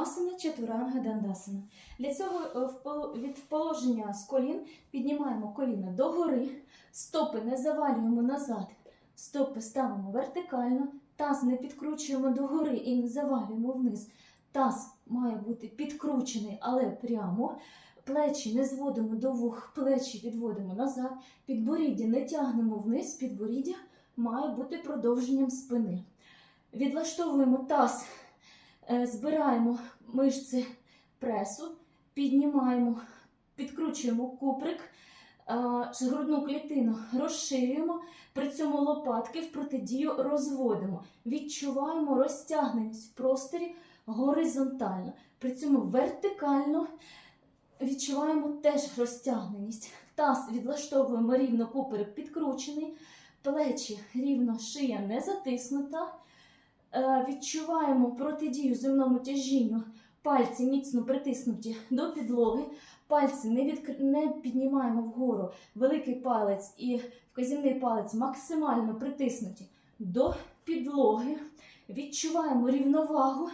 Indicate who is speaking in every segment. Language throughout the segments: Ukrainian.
Speaker 1: Асана чатуранга дандасана. Для цього е, від положення з колін піднімаємо коліна догори, стопи не завалюємо назад, стопи ставимо вертикально, таз не підкручуємо догори і не завалюємо вниз. Таз має бути підкручений, але прямо. Плечі не зводимо до вух, плечі відводимо назад, підборіддя не тягнемо вниз, підборіддя має бути продовженням спини. Відлаштовуємо таз, збираємо мишці пресу, піднімаємо, підкручуємо куприк, е, грудну клітину розширюємо, при цьому лопатки в протидію розводимо. Відчуваємо розтягненість в просторі горизонтально. При цьому вертикально відчуваємо теж розтягненість. Таз відлаштовуємо рівно куперик підкручений, плечі рівно, шия не затиснута. Е, Відчуваємо протидію земному тяжінню. Пальці міцно притиснуті до підлоги. Пальці не, відкр... не піднімаємо вгору. Великий палець і вказівний палець максимально притиснуті до підлоги. Відчуваємо рівновагу,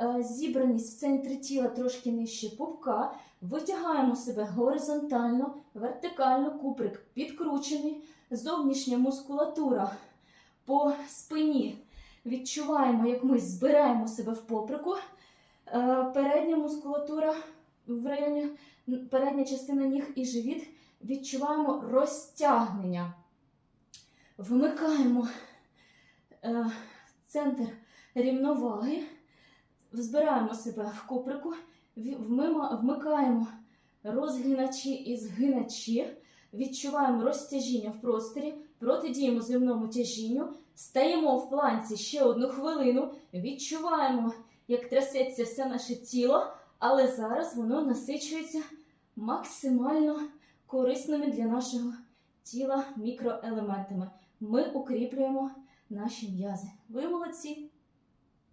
Speaker 1: е, зібраність в центрі тіла трошки нижче пупка. Витягаємо себе горизонтально, вертикально, куприк підкручений, зовнішня мускулатура по спині. Відчуваємо, як ми збираємо себе в поприку. Е, Передня мускулатура в районі передня частина ніг і живіт. Відчуваємо розтягнення. Вмикаємо е, центр рівноваги, збираємо себе в куприку, вмикаємо розгиначі і згиначі, відчуваємо розтяжіння в просторі, протидіємо земному тяжінню, стаємо в планці ще одну хвилину, відчуваємо, як трясеться все наше тіло, але зараз воно насичується максимально корисними для нашого тіла мікроелементами. Ми укріплюємо наші м'язи. Ви молодці!